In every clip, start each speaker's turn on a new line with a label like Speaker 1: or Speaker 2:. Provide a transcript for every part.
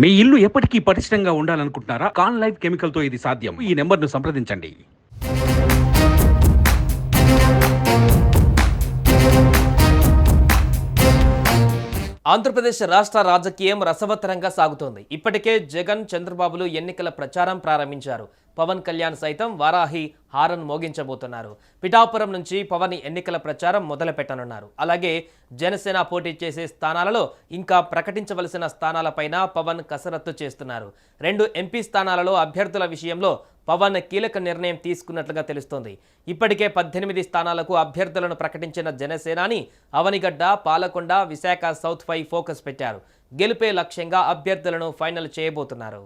Speaker 1: మీ ఇల్లు ఎప్పటికీ పటిష్టంగా ఉండాలనుకుంటున్నారా? కాన్ లైఫ్ కెమికల్తో ఇది సాధ్యం. ఈ నెంబర్ను సంప్రదించండి.
Speaker 2: ఆంధ్రప్రదేశ్ రాష్ట్ర రాజకీయం రసవత్తరంగా సాగుతోంది. ఇప్పటికే జగన్ చంద్రబాబులు ఎన్నికల ప్రచారం ప్రారంభించారు. పవన్ కళ్యాణ్ సైతం వారాహి హారన్ మోగించబోతున్నారు. పిఠాపురం నుంచి పవన్ ఎన్నికల ప్రచారం మొదలుపెట్టనున్నారు. అలాగే జనసేన పోటీ చేసే స్థానాలలో ఇంకా ప్రకటించవలసిన స్థానాలపైన పవన్ కసరత్తు చేస్తున్నారు. రెండు ఎంపీ స్థానాలలో అభ్యర్థుల విషయంలో పవన్ కీలక నిర్ణయం తీసుకున్నట్లుగా తెలుస్తోంది. ఇప్పటికే పద్దెనిమిది స్థానాలకు అభ్యర్థులను ప్రకటించిన జనసేనాని అవనిగడ్డ పాలకొండ విశాఖ సౌత్ పై ఫోకస్ పెట్టారు. గెలుపే లక్ష్యంగా అభ్యర్థులను ఫైనల్ చేయబోతున్నారు.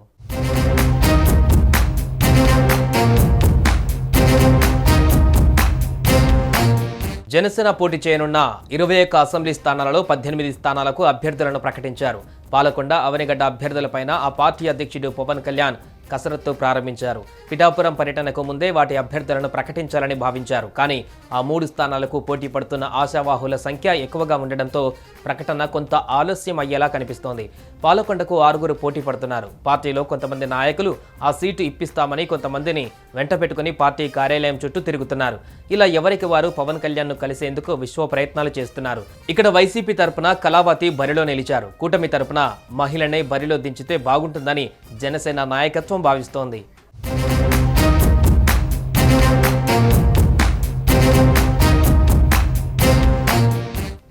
Speaker 2: జనసేన పోటీ చేయనున్న ఇరవై ఒక్క అసెంబ్లీ స్థానాలలో పద్దెనిమిది స్థానాలకు అభ్యర్థులను ప్రకటించారు. పాలకొండ అవనిగడ్డ అభ్యర్థులపైన ఆ పార్టీ అధ్యక్షుడు పవన్ కళ్యాణ్ కసరత్తు ప్రారంభించారు. పిఠాపురం పర్యటనకు ముందే వాటి అభ్యర్థులను ప్రకటించాలని భావించారు. కానీ ఆ మూడు స్థానాలకు పోటీ పడుతున్న ఆశావాహుల సంఖ్య ఎక్కువగా ఉండడంతో ప్రకటన కొంత ఆలస్యం అయ్యేలా కనిపిస్తోంది. పాలకొండకు ఆరుగురు పోటీ పడుతున్నారు. పార్టీలో కొంతమంది నాయకులు ఆ సీటు ఇప్పిస్తామని కొంతమందిని వెంట పెట్టుకుని పార్టీ కార్యాలయం చుట్టూ తిరుగుతున్నారు. ఇలా ఎవరికి వారు పవన్ కళ్యాణ్ను కలిసేందుకు విశ్వ ప్రయత్నాలు చేస్తున్నారు. ఇక్కడ వైసీపీ తరపున కళావతి బరిలో నిలిచారు. కూటమి తరపున మహిళనే బరిలో దించితే బాగుంటుందని జనసేన నాయకత్వం భావిస్తోంది.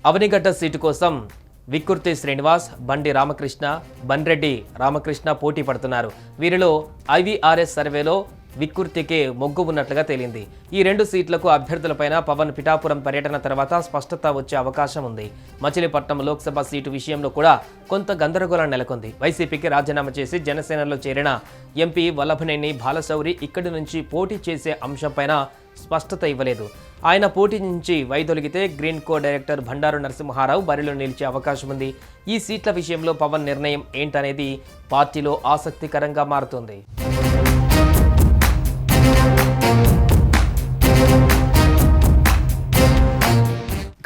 Speaker 2: అవనిగడ్డ సీటు కోసం విక్కుర్తి శ్రీనివాస్ బండి రామకృష్ణ బండ్రెడ్డి రామకృష్ణ పోటీ పడుతున్నారు. వీరిలో ఐవీఆర్ఎస్ సర్వేలో వికృతికే మొగ్గు ఉన్నట్లుగా తేలింది. ఈ రెండు సీట్లకు అభ్యర్థులపైన పవన్ పిఠాపురం పర్యటన తర్వాత స్పష్టత వచ్చే అవకాశం ఉంది. మచిలీపట్నం లోక్సభ సీటు విషయంలో కూడా కొంత గందరగోళం నెలకొంది. వైసీపీకి రాజీనామా చేసి జనసేనలో చేరిన ఎంపీ వల్లభనేని బాలశౌరి ఇక్కడి నుంచి పోటీ చేసే అంశంపైన స్పష్టత ఇవ్వలేదు. ఆయన పోటీ నుంచి వైదొలిగితే green co director Bandaru Narasimha Rao బరిలో నిలిచే అవకాశం ఉంది. ఈ సీట్ల విషయంలో పవన్ నిర్ణయం ఏంటనేది పార్టీలో ఆసక్తికరంగా మారుతుంది.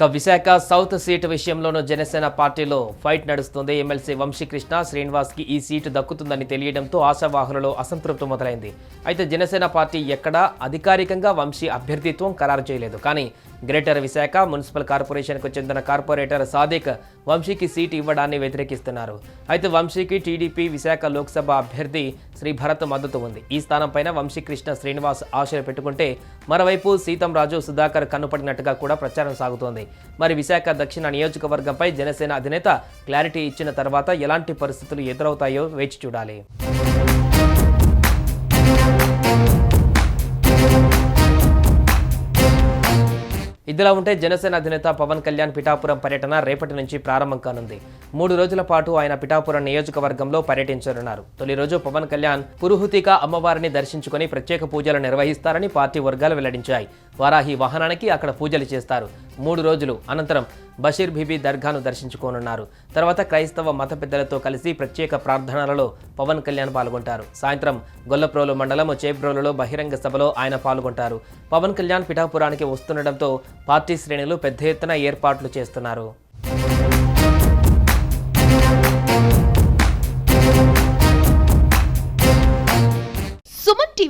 Speaker 2: ఇక విశాఖ సౌత్ సీటు విషయంలోనూ జనసేన పార్టీలో ఫైట్ నడుస్తుంది. ఎమ్మెల్సీ వంశీకృష్ణ శ్రీనివాస్కి ఈ సీటు దక్కుతుందని తెలియడంతో ఆశావాహులలో అసంతృప్తి మొదలైంది. అయితే జనసేన పార్టీ ఎక్కడా అధికారికంగా వంశీ అభ్యర్థిత్వం ఖరారు చేయలేదు. కానీ గ్రేటర్ విశాఖ మున్సిపల్ కార్పొరేషన్కు చెందిన కార్పొరేటర్ సాదిక్ వంశీకి సీటు ఇవ్వడాన్ని వ్యతిరేకిస్తున్నారు. అయితే వంశీకి టీడీపీ విశాఖ లోక్సభ అభ్యర్థి శ్రీ భరత్ మద్దతు ఉంది. ఈ స్థానంపైన వంశీకృష్ణ శ్రీనివాస్ ఆశలు పెట్టుకుంటే మరోవైపు సీతం రాజు సుధాకర్ కన్నుపడినట్టుగా కూడా ప్రచారం సాగుతోంది. మరి విశాఖ దక్షిణ నియోజకవర్గంపై జనసేన అధినేత క్లారిటీ ఇచ్చిన తర్వాత ఎలాంటి పరిస్థితులు ఎదురవుతాయో వేచి చూడాలి. ఇదిలా ఉంటే జనసేన అధినేత పవన్ కళ్యాణ్ పిఠాపురం పర్యటన రేపటి నుంచి ప్రారంభం కానుంది. మూడు రోజుల పాటు ఆయన పిఠాపురం నియోజకవర్గంలో పర్యటించనున్నారు. తొలి రోజు పవన్ కళ్యాణ్ పురుహుతిక అమ్మవారిని దర్శించుకొని ప్రత్యేక పూజలు నిర్వహిస్తారని పార్టీ వర్గాలు వెల్లడించాయి. వారాహి వాహనానికి అక్కడ పూజలు చేస్తారు. మూడు రోజులు అనంతరం బషీర్ బీబీ దర్గాను దర్శించుకోనున్నారు. తర్వాత క్రైస్తవ మత పెద్దలతో కలిసి ప్రత్యేక ప్రార్థనలలో పవన్ కళ్యాణ్ పాల్గొంటారు. సాయంత్రం గొల్లప్రోలు మండలం చేబ్రోలులో బహిరంగ సభలో ఆయన పాల్గొంటారు. పవన్ కళ్యాణ్ పిఠాపురానికి వస్తుండటంతో పార్టీ శ్రేణులు పెద్ద ఎత్తున ఏర్పాట్లు చేస్తున్నారు.